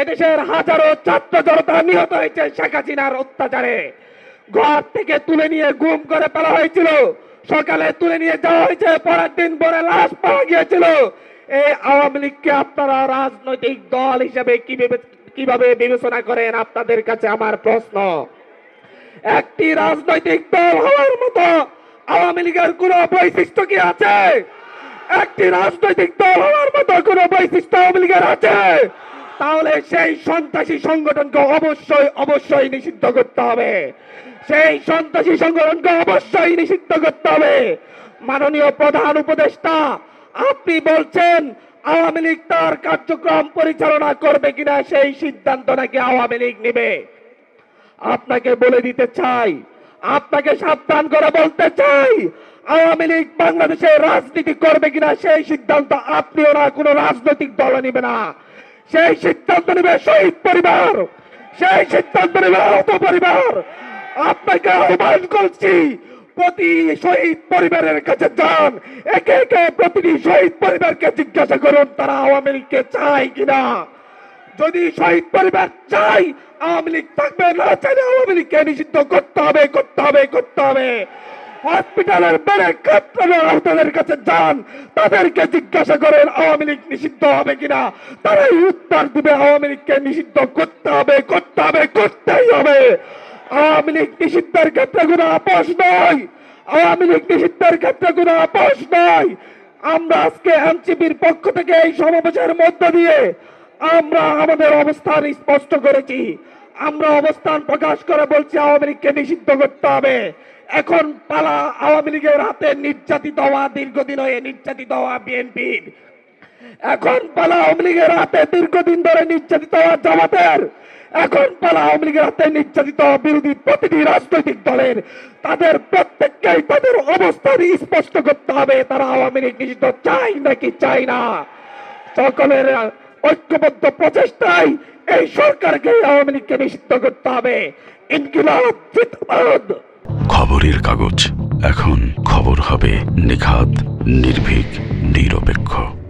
এদেশের হাজারো ছাত্র জনতা নিহত হয়েছে শেখ হাসিনার অত্যাচারে। ঘর থেকে তুলে নিয়ে গুম করে ফেলা হয়েছিল। সকালে তুলে নিয়ে যাওয়া হয়েছে, পরের দিন পরে লাশ পাওয়া গিয়েছিল। এই আওয়ামী লীগকে আপনারা রাজনৈতিক দল হিসেবে কীভাবে বিবেচনা করেন? আপনাদের কাছে আমার প্রশ্ন। একটি রাজনৈতিক দল হওয়ার মতো আওয়ামী লীগের কোন বৈশিষ্ট্য কি আছে? একটি রাজনৈতিক দল হওয়ার মতো কোন বৈশিষ্ট্য আওয়ামী লীগের আছে? তাহলে সেই সন্ত্রাসী সংগঠনকে অবশ্যই অবশ্যই নিষিদ্ধ করতে হবে। সেই সন্ত্রাসী সংগঠনকে অবশ্যই নিষিদ্ধ করতে হবে। মাননীয় প্রধান উপদেষ্টা, আপনি বলছেন আওয়ামী লীগ তার কার্যক্রম পরিচালনা করবে কিনা সেই সিদ্ধান্ত নাকি আওয়ামী লীগ নেবে? আপনাকে বলে দিতে চাই, আপনাকে সাবধান করে বলতে চাই, আওয়ামী লীগ বাংলাদেশে রাজনীতি করবে কিনা সেই সিদ্ধান্ত আপনিও না, কোনো রাজনৈতিক দল নেবে না। সেই সিদ্ধান্ত নেবে শহীদ পরিবার। সেই সিদ্ধান্ত নেবে আহত পরিবার। আপনাকে আহ্বান করছি, প্রতি শহীদ পরিবারের কাছে যান। একে একে প্রতিটি শহীদ পরিবারকে জিজ্ঞাসা করুন, তারা আওয়ামী লীগকে চায় কিনা? যদি শহীদ পরিবার চাই আওয়ামী লীগ থাকবে, না চাইলে আওয়ামী লীগকে নিষিদ্ধ করতে হবে করতে হবে করতে হবে। হসপিটালের বেড়ে কাপ্তানের আহতদের কাছে যান, তাদেরকে জিজ্ঞাসা করেন, আওয়ামী লীগ নিষিদ্ধ হবে কিনা? তারাই উত্তর দিবে, আওয়ামী লীগকে নিষিদ্ধ করতে হবে করতে হবে, করতেই হবে। আওয়ামী লীগ নিষিদ্ধের ক্ষেত্রে কোনো আপোষ নয়। আওয়ামী লীগ নিষিদ্ধের ক্ষেত্রে কোনো আপোষ নয়। আমরা আজকে এনসিপির পক্ষ থেকে এই সমাবেশের মধ্য দিয়ে আমরা আমাদের অবস্থান স্পষ্ট করেছি। আমরা অবস্থান প্রকাশ করে বলছি আওয়ামী লীগকে নিষিদ্ধ করতে হবে। এখন পালা আওয়ামী লীগের হাতে নির্যাতিত হওয়া, দীর্ঘদিন হয়ে নির্যাতিত হওয়া বিএনপির। এখন পালা আওয়ামী লীগের হাতে দীর্ঘদিন ধরে নির্যাতিত হওয়া জামাতের। এখন পালা আওয়ামী লীগের হাতে নির্যাতিত বিরোধী প্রতিটি রাজনৈতিক দলের। তাদের প্রত্যেককেই তাদের অবস্থান স্পষ্ট করতে হবে, তারা আওয়ামী লীগ নিষিদ্ধ চাই নাকি চাই না। সকলের ঐক্যবদ্ধ প্রচেষ্টায় এই সরকারকে আওয়ামী লীগকে নিষিদ্ধ করতে হবে। ইনকিলাব খবরের কাগজ। এখন খবর হবে নিখাত নির্ভীক, নিরপেক্ষ।